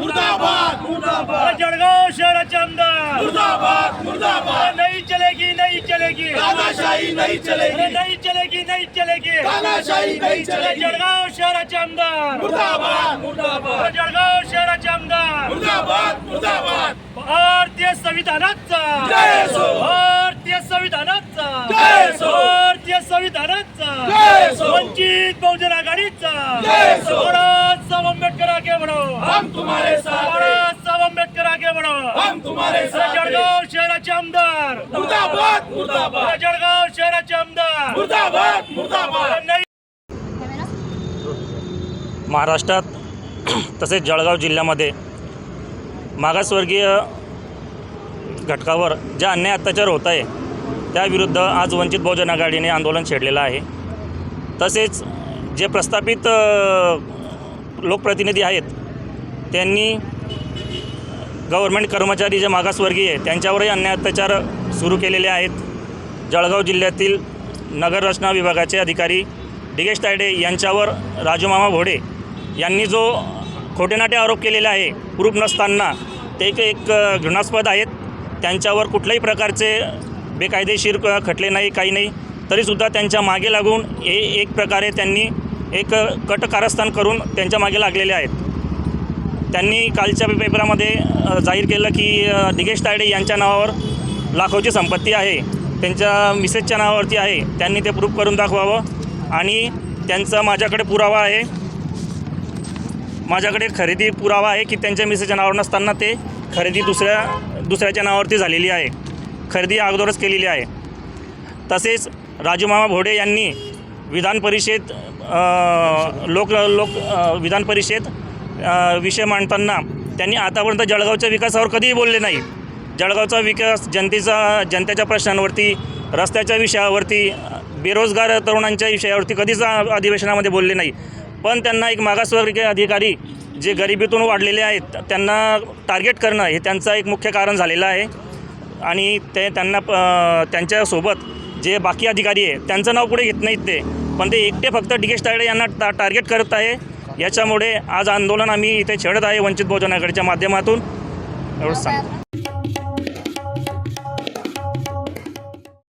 मुर्दाबाद मुर्दाबाद. जळगाव शहराचे आमदार. मुर्दाबाद मुर्दाबाद. नहीं चलेगी नहीं चलेगी. तानाशाही नहीं चलेगी. नहीं चलेगी नहीं चलेगी. तानाशाही नहीं चलेगी. जळगाव शहराचे आमदार. मुर्दाबाद मुर्दाबाद. जळगाव शहराचे आमदार. मुर्दाबाद मुर्दाबाद. भारतीय संविधानाचा. जय असो भारतीय संविधानाचा. जय असो भारतीय संविधानाचा. जय असो वंचित बहुजन आघाडीचा. जय असो बाळासाहेब आंबेडकर आगे बढ़ो। हम तुम्हारे साथ बाळासाहेब आंबेडकर आगे बढ़ो। हम तुम्हारे साथ जळगाव शहराचे आमदार। मुर्दाबाद मुर्दाबाद। जळगाव शहराचे आमदार। मुर्दाबाद मुर्दाबाद। महाराष्ट्रात तसेच जळगाव जिल्ह्यामध्ये मागासवर्गीय घटकावर ज्या अन्याय अत्याचार होत आहे त्याविरुद्ध आज वंचित बहुजन आघाडीने आंदोलन छेडलेलं आहे. तसेच जे प्रस्थापित लोकप्रतिनिधी आहेत त्यांनी गव्हर्मेंट कर्मचारी जे मागासवर्गीय आहे त्यांच्यावरही अन्याय अत्याचार सुरू केलेले आहेत. जळगाव जिल्ह्यातील नगररचना विभागाचे अधिकारी डिगेश तायडे यांच्यावर राजूमामा भोडे यांनी जो खोटेनाटे आरोप केलेले आहे प्रूफ नसताना ते एक एक घृणास्पद आहेत. त्यांच्यावर कुठल्याही प्रकारचे बेकायदेशीर खटले नाही काही नाही. तरीसुद्धा त्यांच्या मागे लागून हे एक प्रकारे त्यांनी एक कट कारस्थान करून त्यांच्या मागे लागलेले आहेत. त्यांनी कालच्या पेपरामध्ये जाहीर केलं की दिगेश तायडे यांच्या नावावर लाखोची संपत्ती आहे त्यांच्या मिसेसच्या नावावरती आहे त्यांनी ते प्रूफ करून दाखवावं आणि त्यांचा माझ्याकडे पुरावा आहे. माझ्याकडे खरेदी पुरावा आहे की त्यांच्या मिसेसच्या नावावर नसताना ते खरेदी दुसऱ्या दुसऱ्याच्या नावावरती झालेली आहे. खरेदी अगोदरच केलेली आहे. तसेच राजूमामा भोडे यांनी विधान परिषद लोक लोक विधान परिषद विषय मांडताना त्यांनी आतापर्यंत जळगावच्या विकासावर कधीही बोलले नाही. जळगावचा विकास जनतेचा जनतेच्या प्रश्नांवरती रस्त्याच्या विषयावरती बेरोजगार तरुणांच्या विषयावरती कधीच अधिवेशनामध्ये बोलले नाही. पण त्यांना एक मागासवर्गीय अधिकारी जे गरिबीतून वाढलेले आहेत त्यांना टार्गेट करणं हे त्यांचं एक मुख्य कारण झालेलं आहे. आणि ते त्यांना त्यांच्यासोबत जे बाकी अधिकारी आहे त्यांचं नाव पुढे घेत नाहीत ते. पण ते एकटे फक्त डिकेश तायडे यांना टा टार्गेट करत आहे. याच्यामुळे आज आंदोलन आम्ही इथे छेडत आहे वंचित बहुजन आघाडीच्या माध्यमातून. एवढंच सांग